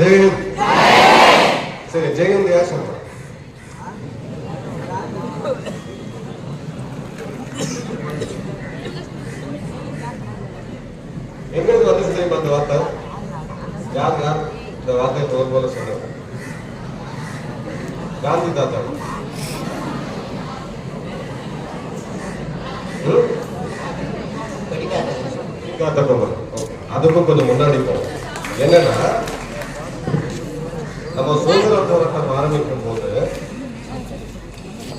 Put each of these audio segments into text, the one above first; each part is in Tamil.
ஜெயந்த் சரி ஜெயந்த் யார் சொல்ற எங்கிருந்து வந்து தெரியுமா அந்த வார்த்தை யார் யார் இந்த வார்த்தை ஒரு போல சொன்னாங்க காந்தி தாத்தா ம்? காத்த பொங்கல் ஓகே. அதுக்கும் கொஞ்சம் முன்னாடி போகும் என்னன்னா நம்ம சுதந்திர போராட்டம் ஆரம்பிக்கும் போது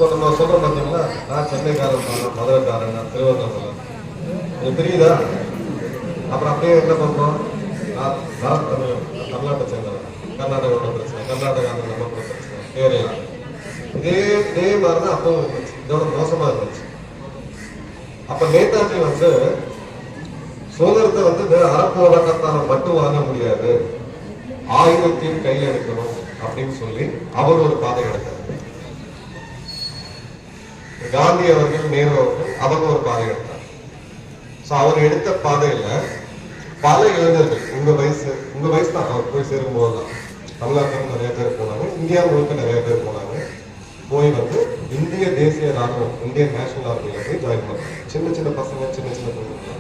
இப்போ நம்ம பார்த்தீங்களா நான் சென்னைக்காரன் நான் மதுரைக்காரன் நான் திருவண்ணாமலை. இது தெரியுதா அப்புறம் அப்படியே என்ன பண்றோம்? நான் தமிழ் கர்நாடக சேர்ந்தவன். கர்நாடகாவோட பிரச்சனை கர்நாடகா நம்ம கூட பிரச்சனை கேரளா இதே இதே மாதிரி தான் அப்போ இருந்துச்சு. இதோட மோசமா இருந்துச்சு. அப்ப நேதாஜி வந்து சுதந்திரத்தை வந்து அறப்போராட்டத்தால மட்டும் வாங்க முடியாது. ஆயுதத்தையும் கையில் எடுக்கணும் அப்படின்னு சொல்லி அவர் ஒரு பாதை எடுத்தார். காந்தி அவர்கள் நேரு அவர்கள் அவங்க ஒரு பாதை எடுத்தார் சோ அவர் எடுத்த பாதையில பல இளைஞர்கள் உங்க வயசு உங்க வயசு தான் அவர் போய் சேரும் போதுதான் தமிழ்நாட்டில் நிறைய பேர் போனாங்க இந்தியா முழுக்க நிறைய பேர் போனாங்க. போய் வந்து இந்திய தேசிய ராணுவம் இந்தியன் நேஷனல் ஆர்மியில போய் ஜாயின் பண்ணாங்க. சின்ன சின்ன பசங்க சின்ன சின்ன பொண்ணுங்க.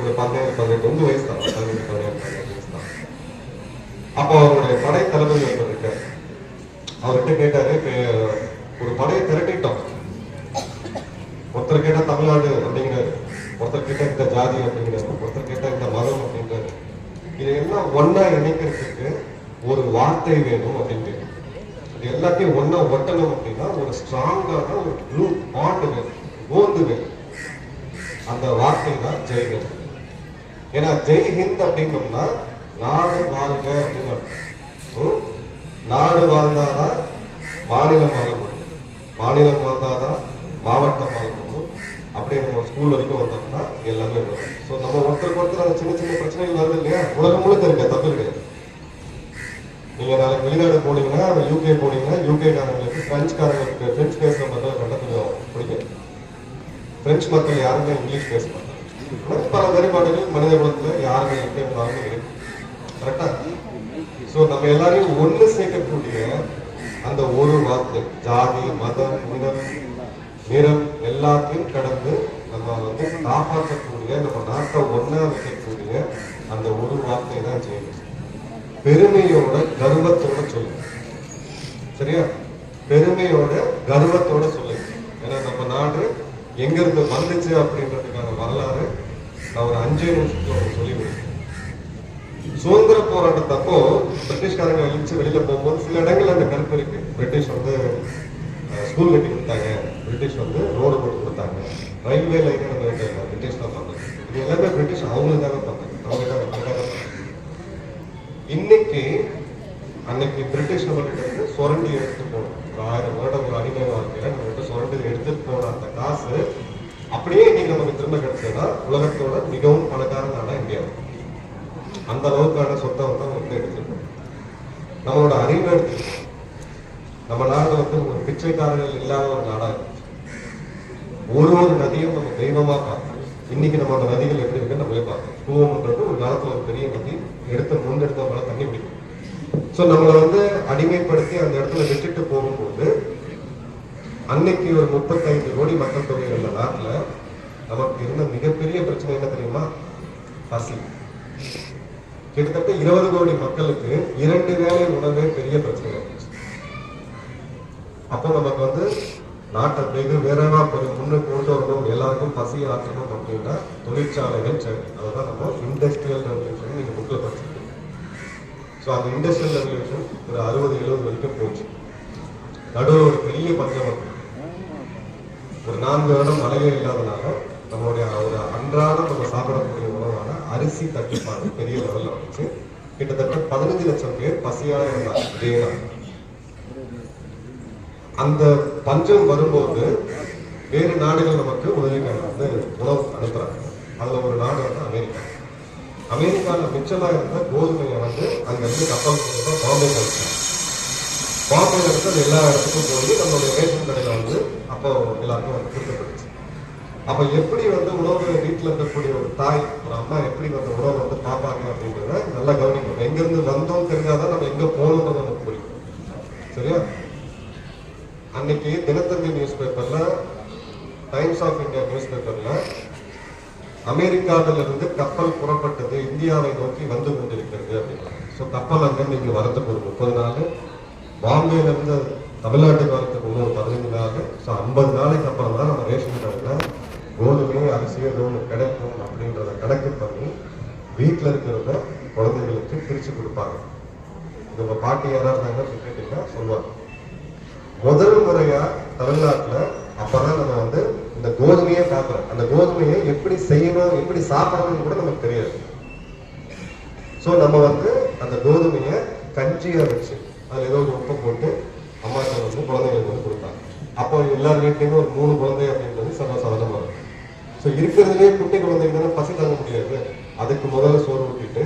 ஒரு பதினேழு பதினெட்டு உங்க வயசு தான். பதினெட்டு பதினேழு பதினெட்டு வயசு தான். அப்போ அவருடைய படை தளபதி ஒருத்தர் இருக்கார். அவர்கிட்ட கேட்டாரு ஒரு படையை திரட்டிட்டோம். ஒருத்தர் கேட்டா தமிழ்நாடு அப்படிங்கிறாரு ஒருத்தர் கிட்ட இந்த ஜாதி அப்படிங்கிறாரு ஒருத்தர் கேட்டா இந்த மதம் இது இதையெல்லாம் ஒன்னா இணைக்கிறதுக்கு ஒரு வார்த்தை வேணும் அப்படின்னு இது எல்லாத்தையும் ஒன்னா ஒட்டணும் அப்படின்னா ஒரு ஸ்ட்ராங்கான ஒரு ப்ளூ பாண்டு வேணும் கோந்து வேணும். அந்த வார்த்தை தான் ஜெய்ஹிந்த் ஏன்னா ஜெய் ஹிந்த் அப்படின்னோம்னா நாடு வாழ்க அப்படின்னு நாடு வாழ்ந்தாதான் மாநிலம் வாழ மாநிலம் வந்தால் தான் மாவட்டம் வாழ அப்படியே நம்ம ஸ்கூல் வரைக்கும் வந்தோம்னா எல்லாமே வரும். ஸோ நம்ம ஒருத்தருக்கு ஒருத்தர் அந்த சின்ன சின்ன பிரச்சனைகள் வருது இல்லையா? உலகம் முழுக்க இருக்க தப்பு கிடையாது. நீங்கள் நாளைக்கு வெளிநாடு போனீங்கன்னா யூகே போனீங்கன்னா யூகே காரங்களுக்கு பிரெஞ்சு காரங்களுக்கு பிரெஞ்சு பேசுற மக்கள் கண்ட கொஞ்சம் பிடிக்கும் பிரெஞ்சு மக்கள் யாருமே இங்கிலீஷ் பேச மாட்டாங்க. பல வேறுபாடுகள் மனித குலத்தில் யாருமே எங்க இருந்தாலும் இருக்கு கரெக்டாக ஸோ நம்ம எல்லாரையும் ஒன்று சேர்க்கக்கூடிய அந்த ஒரு வார்த்தை ஜாதி மதம் இனம் நிறம் எல்லாத்தையும் கடந்து நம்ம வந்து காப்பாற்றக்கூடிய நம்ம நாட்டை ஒண்ணா வைக்கக்கூடிய அந்த ஒரு வார்த்தை தான் செய்யணும் பெருமையோட கர்வத்தோட சொல்லுங்க. சரியா? பெருமையோட கர்வத்தோட சொல்லுங்க. ஏன்னா நம்ம நாடு எங்க இருந்து வந்துச்சு அப்படின்றதுக்கான வரலாறு நான் ஒரு அஞ்சே நிமிஷத்துல பிரிட்டிஷ்காரங்க அழிச்சு வெளியில போகும்போது சில இடங்கள்ல அந்த கருத்து இருக்கு. பிரிட்டிஷ் வந்து ஸ்கூல் கட்டி கொடுத்தாங்க. பிரிட்டிஷ் வந்து ரோடு போட்டு கொடுத்தாங்க. ரயில்வே லைன் நம்ம பிரிட்டிஷ் தான் பண்ணாங்க இது எல்லாமே பிரிட்டிஷ் அவங்களுக்காக பண்ணாங்க அவங்க தான் பண்ணாங்க இன்னைக்கு அன்னைக்கு பிரிட்டிஷ் நம்மகிட்ட இருந்து சுரண்டி எடுத்து போனோம் ஒரு ஆயிரம் வருடம் ஒரு அடிமை வாழ்க்கையில நம்மகிட்ட சுரண்டி எடுத்துட்டு போன அந்த காசு அப்படியே இன்னைக்கு நமக்கு திரும்ப கிடைச்சதுன்னா உலகத்தோட மிகவும் பணக்கார நாடா இந்தியா. அந்த அளவுக்கான சொத்தை வந்து அவங்க எடுத்துருக்கோம் நம்மளோட அறிவை நம்ம நாடு வந்து ஒரு பிச்சைக்காரர்கள் இல்லாத ஒரு நாடா இருந்துச்சு ஒரு ஒரு நதியும் நம்ம தெய்வமா பார்க்கணும் இன்னைக்கு நம்மளோட நதிகள் எப்படி இருக்குன்னு நம்மளே பார்த்தோம் கூவம்ன்றது ஒரு காலத்துல ஒரு பெரிய நதி எடுத்து முன்னெடுத்த போல தண்ணி பிடிக்கும். சோ நம்மளை வந்து அடிமைப்படுத்தி அந்த இடத்துல விட்டுட்டு போகும்போது அன்னைக்கு ஒரு முப்பத்தைந்து கோடி மக்கள் தொகை உள்ள நாட்டுல நமக்கு இருந்த மிகப்பெரிய பிரச்சனை என்ன தெரியுமா? பசி. கிட்டத்தட்ட இருபது கோடி மக்களுக்கு இரண்டு வேலை உணவே பெரிய பிரச்சனை. அப்போ நமக்கு வந்து நாட்டை மிக வேறவா கொஞ்சம் முன்னுக்கு கொண்டு வரணும் எல்லாருக்கும் பசி ஆற்றணும் அப்படின்னா தொழிற்சாலைகள் சரி. அதுதான் நம்ம இண்டஸ்ட்ரியல் ரெவல்யூஷன் நீங்க புக்கில் படிச்சிருக்கீங்க ஸோ அந்த இண்டஸ்ட்ரியல் ரெவல்யூஷன் ஒரு அறுபது எழுபது வரைக்கும் போச்சு. நடுவில் ஒரு பெரிய பஞ்சம் ஒரு நான்கு வருடம் மழையே இல்லாதனால நம்மளுடைய ஒரு அன்றாடம் நம்ம சாப்பிடக்கூடிய அரிசி தட்டுப்பாடு பெரிய லெவலில் வந்துச்சு. கிட்டத்தட்ட பதினஞ்சு லட்சம் பேர் பசியாக இருந்தாங்க இதே அந்த பஞ்சம் வரும்போது வேறு நாடுகள் நமக்கு உதவிக்காக வந்து உணவு அனுப்புறாங்க. அதுல ஒரு நாடு வந்து அமெரிக்கா. அமெரிக்காவில் மிச்சமாக இருந்த கோதுமையை வந்து அங்க இருந்து கப்பல் மூலமா பாம்பே கழிச்சாங்க. பாம்பேல இருந்து எல்லா இடத்துக்கும் போய் நம்மளுடைய ரேஷன் கடையில் வந்து அப்போ எல்லாருக்கும் வந்து கொடுக்கப்பட்டுச்சு. அப்ப எப்படி வந்து உணவு வீட்டுல இருக்கக்கூடிய ஒரு தாய் ஒரு அம்மா எப்படி வந்து உணவை வந்து பார்ப்பாங்க அப்படின்றத நல்லா கவனிக்கணும் எங்க இருந்து வந்தோம் தெரிஞ்சாதான் நம்ம எங்க போகணும்னு நமக்கு புரியும். சரியா? அன்னைக்கு தினத்தந்தி நியூஸ் பேப்பர்ல டைம்ஸ் ஆஃப் இந்தியா நியூஸ் பேப்பர்ல அமெரிக்காவிலிருந்து இருந்து கப்பல் புறப்பட்டது இந்தியாவை நோக்கி வந்து கொண்டிருக்கிறது அப்படின்னா. ஸோ கப்பல் அங்கிருந்து இங்க வரதுக்கு ஒரு முப்பது நாள் பாம்பேல இருந்து தமிழ்நாட்டுக்கு வரதுக்கு இன்னொரு பதினஞ்சு நாள். ஸோ ஐம்பது நாளைக்கு அப்புறம் தான் நம்ம ரேஷன் கடையில் கோதுமை ஒன்று கிடைக்கும் அப்படின்றத கணக்கு பண்ணி வீட்டில் இருக்கிறத குழந்தைகளுக்கு பிரித்து கொடுப்பாங்க. இது பாட்டி யாராக இருந்தாங்க கேட்டீங்கன்னா சொல்லுவாங்க. முதல் முறையா அப்போ அப்பதான் நம்ம வந்து இந்த கோதுமையை பார்க்குறோம் அந்த கோதுமையை எப்படி செய்யணும் எப்படி சாப்பிடணும்னு கூட நமக்கு தெரியாது. சோ நம்ம வந்து அந்த கோதுமையை கஞ்சியா வச்சு அதில் ஏதோ ஒரு உப்பை போட்டு அம்மாக்கள் வந்து குழந்தைங்களுக்கு வந்து கொடுத்தாங்க அப்போ எல்லார் வீட்லேயுமே ஒரு மூணு குழந்தை அப்படின்றது சர்வசாதாரணமா ஸோ இருக்கிறதுலே குட்டி குழந்தைங்க பசி தாங்க முடியாது. அதுக்கு முதல்ல சோறு ஊட்டிட்டு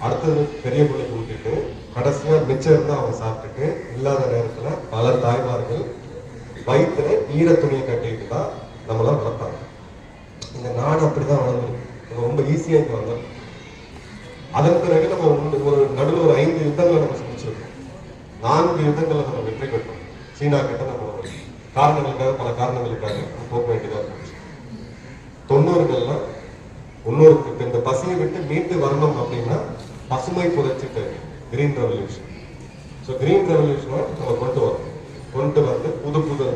அடுத்தது பெரிய பிள்ளைக்கு ஊட்டிட்டு கடைசியா மிச்சம் இருந்தால் அவங்க சாப்பிட்டுட்டு இல்லாத நேரத்தில் பல தாய்மார்கள் வயிற்றுல ஈர துணியை கட்டிட்டு தான் நம்மள வளர்த்தாங்க இந்த நாடு அப்படிதான் வளர்ந்துருக்கு நம்ம ரொம்ப ஈஸியா இங்க வந்தோம் அதன் பிறகு நம்ம ஒன்று- ஒரு நடுவில் ஒரு ஐந்து யுத்தங்களை நம்ம சந்திச்சிருக்கோம் நான்கு யுத்தங்களை நம்ம வெற்றி பெற்றோம் சீனா கிட்ட நம்ம ஒரு காரணங்களுக்காக பல காரணங்களுக்காக நம்ம போக வேண்டியதா இருந்துச்சு தொண்ணூறுகள்ல இன்னொரு இப்ப இந்த பசியை விட்டு மீண்டு அப்படின்னா பசுமை புரட்சி தேவை கிரீன் ரெவல்யூஷன் ஸோ கிரீன் ரெவல்யூஷனை நம்ம கொண்டு வரோம் கொண்டு வந்து புது புது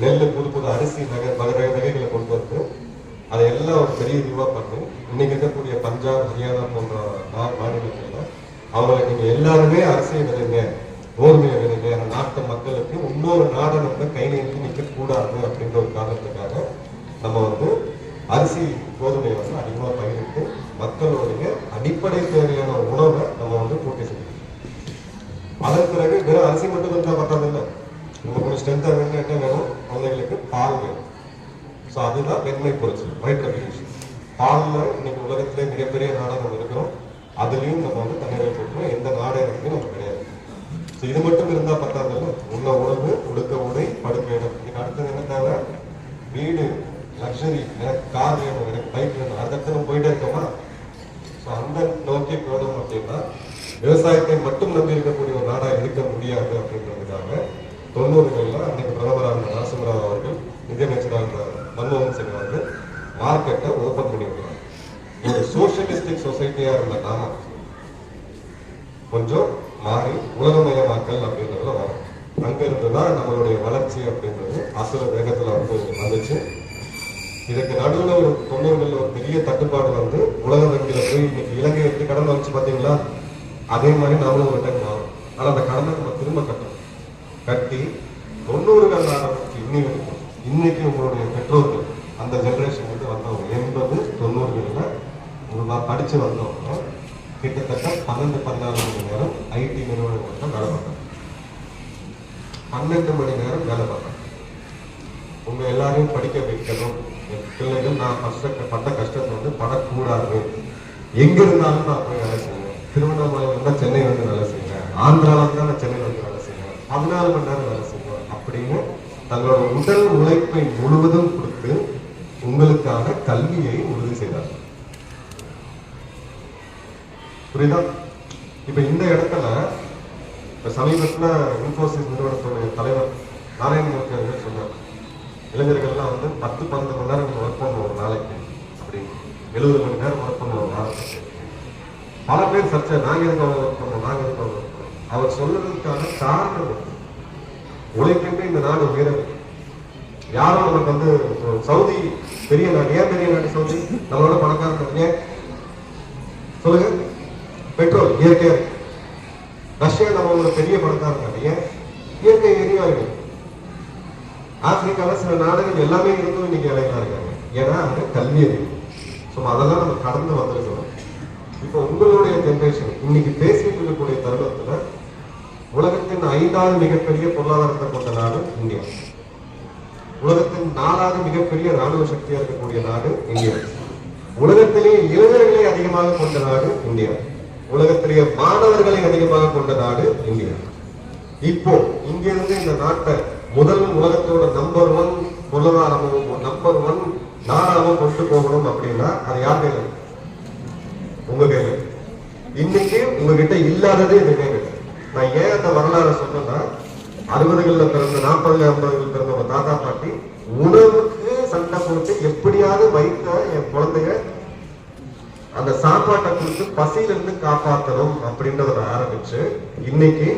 நெல் புது புது அரிசி நகை வகை வகைகளை கொண்டு வந்து அதை எல்லாம் ஒரு பெரிய இதுவாக பண்ணி இன்னைக்கு இருக்கக்கூடிய பஞ்சாப் ஹரியானா போன்ற மா- மாநிலங்கள்ல அவங்களுக்கு நீங்கள் எல்லாருமே அரிசியை விளைங்க கோதுமையை விளைங்க அந்த நாட்டு மக்களுக்கு இன்னொரு நாடை நம்ம கை நீட்டி நிற்கக்கூடாது அப்படின்ற ஒரு காரணத்துக்காக நம்ம வந்து அரிசி கோதுமையை வந்து அதிகமாக பயிரிட்டு மக்களுடைய அடிப்படை தேவையான உணவை நம்ம வந்து பூர்த்தி செய்யணும் அதன் பிறகு வெறும் அரிசி மட்டும் இருந்தால் பத்தாது இல்லை. உங்களுக்கு கொஞ்சம் ஸ்ட்ரென்த்தாக வேணும் என்ன வேணும். குழந்தைகளுக்கு பால் வேணும். ஸோ அதுதான் வெண்மை பொறிச்சல் ஒயிட் ரெவல்யூஷன் பாலில் இன்னைக்கு உலகத்திலே மிகப்பெரிய நாடாக நம்ம இருக்கிறோம். அதுலேயும் நம்ம வந்து தண்ணீரை போட்டுருவோம் எந்த நாடே இருக்கு நமக்கு கிடையாது. ஸோ இது மட்டும் இருந்தால் பத்தாதுல்ல உள்ள உணவு உடுக்க உடை படுக்க இடம் இதுக்கு அடுத்தது என்ன தேவை வீடு லக்ஸரி எனக்கு கார் வேணும் எனக்கு பைக் வேணும் அடுத்தடுத்து நம்ம போயிட்டே இருக்கோமா ஸோ அந்த நோக்கி போனோம் அப்படின்னா விவசாயத்தை மட்டும் நம்பியிருக்கக்கூடிய இருக்கக்கூடிய ஒரு நாடா இருக்க முடியாது அப்படின்றதுக்காக தொண்ணூறுகள்ல அன்னைக்கு பிரதமராக இருந்த நரசிம்மராவ் அவர்கள் நிதியமைச்சராக இருந்த மன்மோகன் சிங் அவர்கள் மார்க்கெட்டை ஓபன் பண்ணியிருக்கிறாங்க ஒரு சோசியலிஸ்டிக் சொசைட்டியா இருந்த நாம கொஞ்சம் மாறி உலகமயமாக்கல் அப்படின்றதுல வரும் அங்க இருந்துதான் நம்மளுடைய வளர்ச்சி அப்படின்றது அசுர வேகத்துல வந்து வந்துச்சு இதுக்கு நடுவுல ஒரு தொண்ணூறுகள்ல ஒரு பெரிய தட்டுப்பாடு வந்து உலக வங்கியில போய் இன்னைக்கு இலங்கை எடுத்து கடன் வந்துச்சு பாத்தீங்களா அதே மாதிரி நாமளும் ஒரு டைம் மாறும் ஆனா அந்த கடனை நம்ம திரும்ப கட்டணும் கட்டி தொண்ணூறுகள் ஆரம்பிச்சு இன்னி வரைக்கும் இன்னைக்கு உங்களுடைய பெற்றோர்கள் அந்த ஜென்ரேஷன் வந்து வந்தவங்க எண்பது தொண்ணூறுகளில் உங்களுக்கு படித்து வந்தவங்க கிட்டத்தட்ட பன்னெண்டு பன்னெண்டு மணி நேரம் ஐடி நிறுவனங்கள்ல வேலை பார்த்தாங்க பன்னெண்டு மணி நேரம் வேலை பார்த்தாங்க உங்கள் எல்லாரையும் படிக்க வைக்கணும். பிள்ளைகள் நான் கஷ்ட பட்ட கஷ்டத்தை வந்து படக்கூடாது. எங்க இருந்தாலும் நான் போய் வேலை செய்வேன். திருவண்ணாமலை இருந்தால் சென்னை வந்து வேலை செய்வேன். ஆந்திராவில் இருந்தால் நான் சென்னை வந்து வேலை செய்வேன். பதினாலு மணி நேரம் வேலை தங்களோட உடல் உழைப்பை முழுவதும் கொடுத்து உங்களுக்காக கல்வியை உறுதி செய்தார். புரியுதா? இப்ப இந்த இடத்துல இப்ப சமீபத்துல இன்போசிஸ் நிறுவனத்துடைய தலைவர் நாராயணமூர்த்தி அவர்கள் சொன்னார் இளைஞர்கள்லாம் வந்து பத்து பன்னெண்டு மணி நேரம் ஒர்க் பண்ணுவோம் ஒரு நாளைக்கு. அப்படின்னு எழுபது மணி நேரம் ஒர்க் பண்ணுவோம் நாளைக்கு பல பேர் சர்ச்சை நாங்க எதுக்கு ஒர்க் பண்ணுவோம் நாங்க எதுக்கு ஒர்க் பண்ணுவோம் அவர் சொல்றதுக்கான காரணம் இருக்கு. இந்த நாடு உயரது யாரும் நமக்கு வந்து சவுதி பெரிய நாடு ஏன் பெரிய நாடு சவுதி? நம்மளோட பணக்கார ஏன்? சொல்லுங்க. பெட்ரோல் இயற்கை. ரஷ்யா நம்மளோட பெரிய பணக்கார நாடு ஏன்? இயற்கை எரிவாயு. ஆப்பிரிக்கால சில நாடுகள் எல்லாமே இருந்தும் இன்னைக்கு இளைஞா இருக்காங்க. ஏன்னா அங்க கல்வி அறிவு. ஸோ அதெல்லாம் நம்ம கடந்து வந்திருக்கிறோம் இப்போ உங்களுடைய ஜென்ரேஷன் இன்னைக்கு பேசிட்டு இருக்கக்கூடிய தருணத்துல உலகத்தின் ஐந்தாவது மிகப்பெரிய பொருளாதாரத்தை கொண்ட நாடு இந்தியா. உலகத்தின் நாலாவது மிகப்பெரிய ராணுவ சக்தியா இருக்கக்கூடிய நாடு இந்தியா. உலகத்திலேயே இளைஞர்களை அதிகமாக கொண்ட நாடு இந்தியா. உலகத்திலேயே மாணவர்களை அதிகமாக கொண்ட நாடு இந்தியா. இப்போ இங்கிருந்து இந்த நாட்டை முதல் உலகத்தோட நம்பர் ஒன் பொருளாதாரமும் நம்பர் ஒன் கொண்டு போகணும் அப்படின்னா அது யார் கையில? உங்க கையில. இன்னைக்கு உங்ககிட்ட இல்லாததே எதுவுமே நான் ஏன் அந்த வரலாறு சொன்னேன்னா அறுபதுகளில் பிறந்த நாற்பது ஐம்பதுகள் பிறந்த உங்க தாத்தா பாட்டி உணவுக்கு சண்டை போட்டு எப்படியாவது வைத்த என் குழந்தைய அந்த சாப்பாட்டை கொடுத்து பசியிலிருந்து காப்பாற்றணும் அப்படின்றத ஆரம்பிச்சு இன்னைக்கு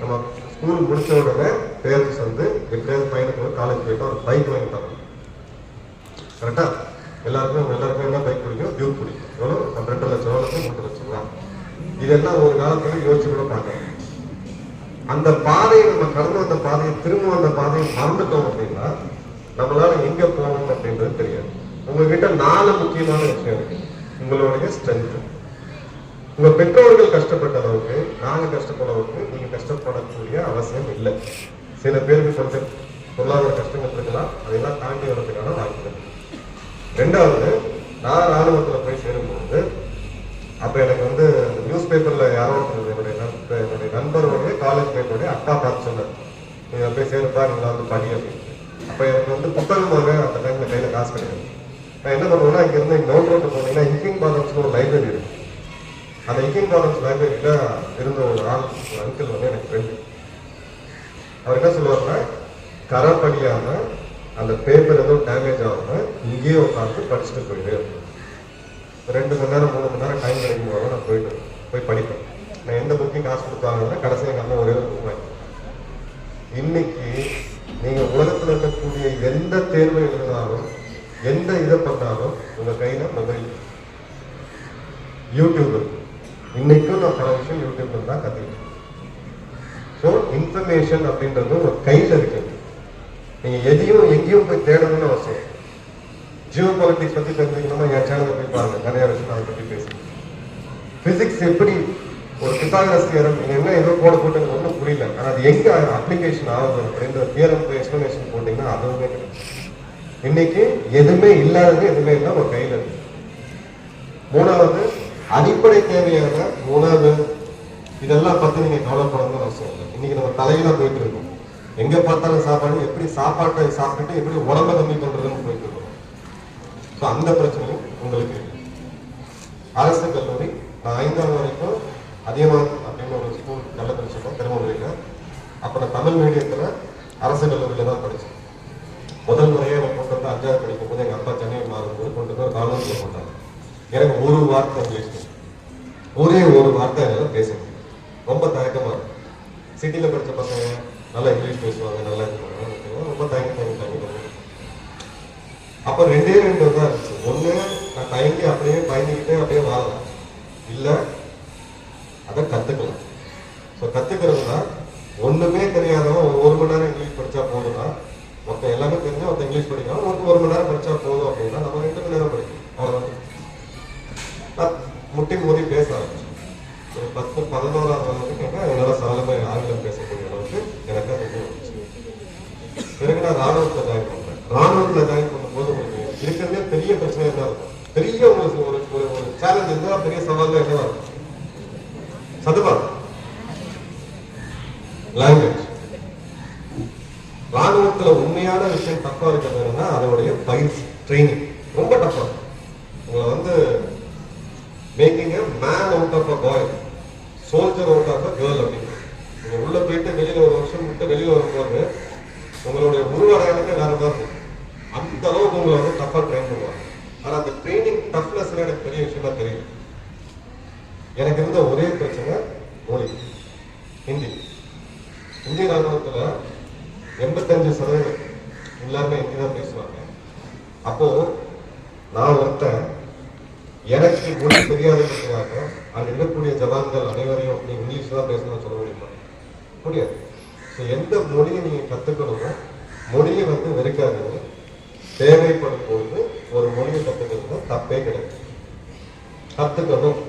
நம்ம ஸ்கூல் முடிச்ச உடனே பேரண்ட்ஸ் வந்து எப்படியாவது பையனுக்கு காலேஜ் போயிட்டு ஒரு பைக் வாங்கி தரணும். கரெக்டா எல்லாருக்கும் எல்லாருக்கும் என்ன பைக் பிடிக்கும்? டியூப் பிடிக்கும். எவ்வளோ ரெண்டு லட்சம் ரூபாய் மூன்று லட்சம் ரூபா இதெல்லாம் ஒரு காலத்துல யோசிச்சு கூட பார்க்கலாம் அந்த பாதையை நம்ம கடந்து வந்த பாதையை திரும்ப வந்த பாதையை மறந்துட்டோம் அப்படின்னா நம்மளால எங்க போகணும் அப்படின்றது தெரியாது. உங்ககிட்ட நாலு முக்கியமான விஷயம் இருக்கு. உங்களுடைய ஸ்ட்ரென்த் உங்க பெற்றோர்கள் கஷ்டப்பட்ட அளவுக்கு நாங்க கஷ்டப்பட அளவுக்கு நீங்க கஷ்டப்படக்கூடிய அவசியம் இல்லை. சில பேருக்கு கொஞ்சம் பொருளாதார கஷ்டங்கள் இருக்கலாம் அதெல்லாம் தாண்டி வர்றதுக்கான வாய்ப்பு ரெண்டாவது நான் ராணுவத்துல போய் சேரும்போது அப்ப எனக்கு வந்து நியூஸ் பேப்பர்ல யாரோ ஒருத்தர் என்னுடைய நண்ப- என்னுடைய நண்பருடைய அக்கா அப்பா பார்த்து சொன்னார் நீங்கள் போய் சேருப்பா நல்லா வந்து படி அப்படின்னு. அப்போ எனக்கு வந்து புத்தகம் வாங்க அந்த டைமில் கையில் காசு கிடையாது. நான் என்ன பண்ணுவேன்னா இங்கேருந்து நோட் ரோட்டு போனீங்கன்னா இங்கிங் பாலன்ஸ்க்கு ஒரு லைப்ரரி இருக்கு. அந்த இங்கிங் பாலன்ஸ் லைப்ரரியில் இருந்த ஒரு ஆள் ஒரு அங்கிள் வந்து எனக்கு ஃப்ரெண்டு அவர் என்ன சொல்லுவாருன்னா கரை பண்ணியாமல் அந்த பேப்பர் எதுவும் டேமேஜ் ஆகாமல் இங்கேயே உட்காந்து படிச்சுட்டு போயிடு ரெண்டு மணி நேரம் மூணு மணி நேரம் டைம் கிடைக்கும் போது நான் போயிட்டு போய் படிப்பேன். நான் எந்த புக்கையும் காசு கொடுத்தாங்கன்னா கடைசியாக எங்க ஒரே ஒரு இன்னைக்கு நீங்க உலகத்தில் இருக்கக்கூடிய எந்த தேர்வு எழுதினாலும் எந்த இதை பண்ணாலும் உங்க கையில மொபைல் யூடியூப் இன்னைக்கும் நான் பல விஷயம் யூடியூப்ல தான் கத்துக்கிட்டேன். ஸோ இன்ஃபர்மேஷன் அப்படின்றது உங்கள் கையில் இருக்கு. நீங்க எதையும் எங்கேயும் போய் தேடணும்னு அவசியம் ஜியோ பாலிட்டிக்ஸ் பத்தி தெரிஞ்சுக்கணும்னா என் சேனலில் போய் பாருங்க. நிறைய விஷயம் அதை பத்தி பேசுறேன் பிசிக்ஸ் எப்படி ஒரு தியரம் என்ன ஏதோ போட போட்டு ஒன்றும் புரியல. ஆனால் அது எங்க அப்ளிகேஷன் ஆகுது அப்படின்ற தியரம் எக்ஸ்பிளனேஷன் போட்டீங்கன்னா அதுவுமே கிடையாது. இன்னைக்கு எதுவுமே இல்லாதது எதுவுமே இல்லை ஒரு கையில் இருக்கு. மூணாவது அடிப்படை தேவையான உணவு. இதெல்லாம் பார்த்து நீங்க கவலைப்படணும்னு அவசியம் இல்லை. இன்னைக்கு நம்ம தலையில போயிட்டு இருக்கோம். எங்க பார்த்தாலும் சாப்பாடு எப்படி சாப்பாட்டை சாப்பிட்டுட்டு எப்படி உடம்ப கம்மி பண்றதுன்னு போயிட்டு இருக்கோம். ஸோ அந்த பிரச்சனையும் உங்களுக்கு அரசு கல்லூரி நான் ஐந்தாவது வரைக்கும் அதியமான் அப்படின்னு ஒரு ஸ்கூல் நல்ல படிச்சிருக்கோம் திருமணத்தில் அப்போ நான் தமிழ் மீடியத்தில் அரசு கல்லூரியில் தான் படித்தேன் முதல் முறையாக நான் கொண்டு வந்து அஞ்சாவது படிக்கும் போது எங்கள் அப்பா சென்னை மாறும்போது கொண்டு போய் காலேஜில் போட்டாங்க எனக்கு ஒரு வார்த்தை இங்கிலீஷ் ஒரே ஒரு வார்த்தை என்னால் பேசணும் ரொம்ப தயக்கமாக இருக்கும். சிட்டியில் படித்த பசங்க நல்லா இங்கிலீஷ் பேசுவாங்க நல்லா ரொம்ப தயக்கம் தயங்கி அப்போ ரெண்டே ரெண்டு தான் இருந்துச்சு. ஒன்று நான் தயங்கி அப்படியே பயந்துக்கிட்டே அப்படியே வாழலாம் இல்லை அதை கத்துக்கலாம் ஸோ கத்துக்கிறதுனா ஒண்ணுமே தெரியாதவன் ஒரு மணி நேரம் இங்கிலீஷ் படிச்சா போதும்னா மொத்தம் எல்லாமே தெரிஞ்சு ஒருத்தன் இங்கிலீஷ் படிக்கணும் ஒரு ஒரு மணி நேரம் படிச்சா போதும் அப்படின்னா நம்ம ரெண்டு மணி நேரம் படிக்கணும் அவ்வளவுதான். நான் முட்டி மோதி பேச ஆரம்பிச்சேன் ஒரு பத்து பதினோராவது வரைக்கும் என்னால் சாலமாக ஆங்கிலம் பேசக்கூடிய அளவுக்கு எனக்கு அது பிறகு நான் ராணுவத்துல ஜாயின் பண்றேன். ராணுவத்தில் ஜாயின் பண்ணும்போது உங்களுக்கு இருக்கிறதே பெரிய பிரச்சனை என்ன இருக்கும்? பெரிய ஒரு ஒரு சேலஞ்ச் இருந்தால் பெரிய சவால் என்ன இருக்கும் லாங்குவேஜ் ராணுவத்துல உண்மையான விஷயம் தப்பா இருக்கிறது என்னன்னா அதனுடைய பயிற்சி ட்ரைனிங் ரொம்ப டஃபா உங்களை வந்து making a man out of a boy soldier out of a girl அப்படின்னு. நீங்க உள்ள போயிட்டு வெளியில ஒரு வருஷம் விட்டு வெளியில வரும்போது உங்களுடைய உருவடையாளமே வேற மாதிரி இருக்கும். அந்த அளவுக்கு உங்களை வந்து டஃபா ட்ரெயின் பண்ணுவாங்க. ஆனா அந்த ட்ரைனிங் டஃப்னஸ் எனக்கு பெரிய விஷயமா தெரியும் எனக்கு இருந்த ஒரே பிரச்சனை மொழி. ஹிந்தி. இந்திய ராணுவத்துல எண்பத்தஞ்சு சதவீதம் எல்லாருமே ஹிந்தி தான் பேசுவாங்க. அப்போ நான் ஒருத்தன் எனக்கு மொழி தெரியாததுக்காக அங்க இருக்கக்கூடிய ஜவான்கள் அனைவரையும் நீ இங்கிலீஷ் தான் பேசணும்னு சொல்ல முடியுமா? முடியாது. ஸோ எந்த மொழியை நீங்க கத்துக்கணுமோ மொழியை வந்து வெறுக்காதீங்க. தேவைப்படும் போது ஒரு மொழியை கத்துக்கிறது தப்பே கிடையாது. கத்துக்கணும்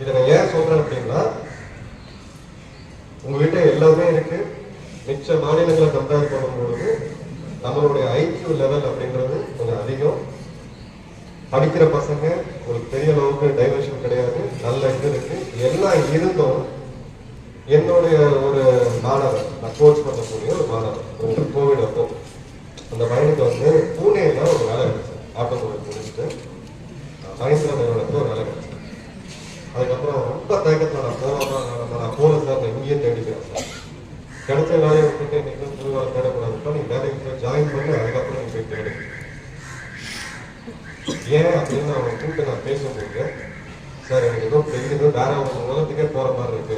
இதை நான் ஏன் சொல்றேன் அப்படின்னா உங்ககிட்ட எல்லாமே இருக்கு மிச்ச மாநிலங்களை கம்பேர் பண்ணும்பொழுது நம்மளுடைய ஐக்கியூ லெவல் அப்படின்றது கொஞ்சம் அதிகம். படிக்கிற பசங்க ஒரு பெரிய அளவுக்கு டைவர்ஷன் கிடையாது. நல்ல இது இருக்கு. எல்லாம் இருந்தும் என்னுடைய ஒரு மாணவர் நான் கோச் பண்ணக்கூடிய ஒரு மாணவர் ஒரு கோவிட் அப்போ அந்த பையனுக்கு வந்து பூனேல ஒரு வேலை கிடைச்சது ஆட்டோமொபைல் கிடைச்ச வேலையை விட்டுட்டு இன்னைக்கு வந்து புது வேலை தேடக்கூடாதுப்பா நீ வேலைக்கு போய் ஜாயின் பண்ணி அதுக்கப்புறம் நீ போய் தேடு ஏன் அப்படின்னு அவங்க கூப்பிட்டு நான் பேசும்போது சார் எனக்கு ஏதோ பெரிய ஏதோ வேற ஒரு உலகத்துக்கே போற மாதிரி இருக்கு.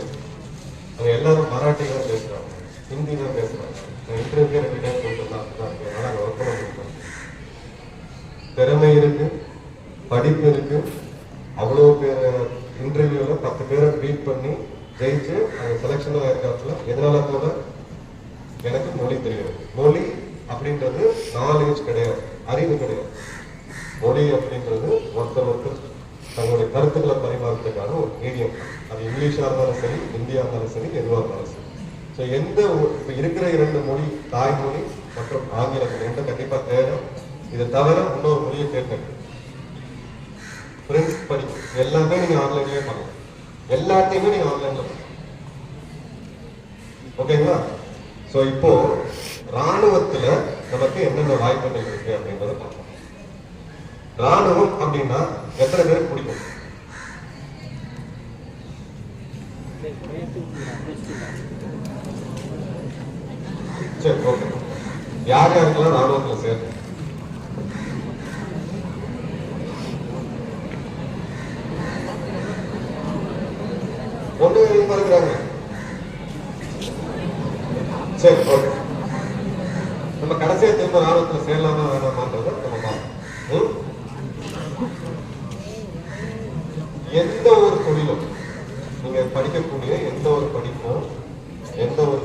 அவங்க எல்லாரும் மராட்டி தான் பேசுறாங்க ஹிந்தி தான் பேசுறாங்க. நான் இன்டர்வியூ ரெண்டு டைம் போட்டுருந்தேன் அப்படிதான் இருக்கு. அங்கே ஒர்க் பண்ண முடியும் திறமை இருக்கு படிப்பு இருக்கு. அவ்வளோ பேர் இன்டர்வியூவில் பத்து பேரை பீட் பண்ணி ஜெயிச்சு அவங்க செலெக்ஷன் ஆயிருக்காப்புல எதனால கூட எனக்கு மொழி தெரியாது. மொழி அப்படின்றது நாலேஜ் கிடையாது அறிவு கிடையாது. மொழி அப்படின்றது ஒருத்தர் ஒருத்தர் தங்களுடைய கருத்துக்களை பரிமாறுறதுக்கான ஒரு மீடியம் அது இங்கிலீஷாக இருந்தாலும் சரி ஹிந்தியாக இருந்தாலும் சரி எதுவாக இருந்தாலும் சரி. ஸோ எந்த ஒரு- இருக்கிற இரண்டு மொழி தாய்மொழி மற்றும் ஆங்கிலம் ரெண்டும் கண்டிப்பாக தேவை. இதை தவிர இன்னொரு மொழியை தேர்ந்தெடுக்கு பிரிண்ட் படி. எல்லாமே நீங்க ஆன்லைன்லயே பண்ணலாம். எல்லாத்தையுமே நீங்க ஆன்லைன்ல பண்ணலாம். ஓகேங்களா ஸோ இப்போ ராணுவத்தில் நமக்கு என்னென்ன வாய்ப்புகள் இருக்கு அப்படின்றத பார்க்கலாம் ராணுவம் அப்படின்னா எத்தனை பேருக்கு பிடிக்கும்? சரி ஓகே யார் யாருக்கெல்லாம் ராணுவத்தில் சேரணும் ஒண்ணு இப்ப இருக்கிறாங்க சரி ஓகே நம்ம கடைசியா திரும்ப ராணுவத்துல சேரலாமா வேணாமான்றத நம்ம பார்ப்போம் ம்? எந்த ஒரு தொழிலும் நீங்க படிக்கக்கூடிய எந்த ஒரு படிப்பும் எந்த ஒரு